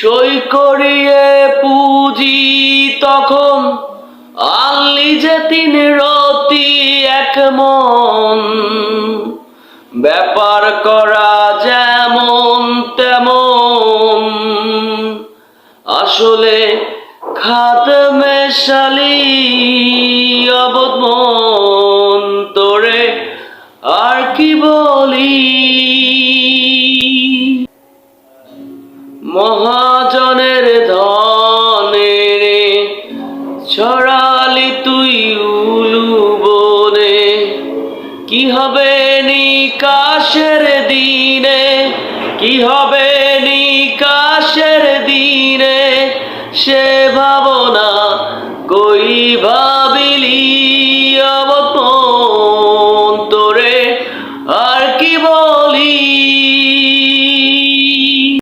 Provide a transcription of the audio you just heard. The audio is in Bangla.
সই করিয়ে পুঁজি তখন আনলি যে তিন রতি এক মন। ব্যাপার করা যেমন তেমন। আসলে খাত মেশালি অবদমন তোরে আর মহাজনের ধনে রে, ছড়ালি তুই উলু বনে। কি হবে নিকাশের দিনে, কি হবে নিকাশের দিনে? সে ভাবনা কইবা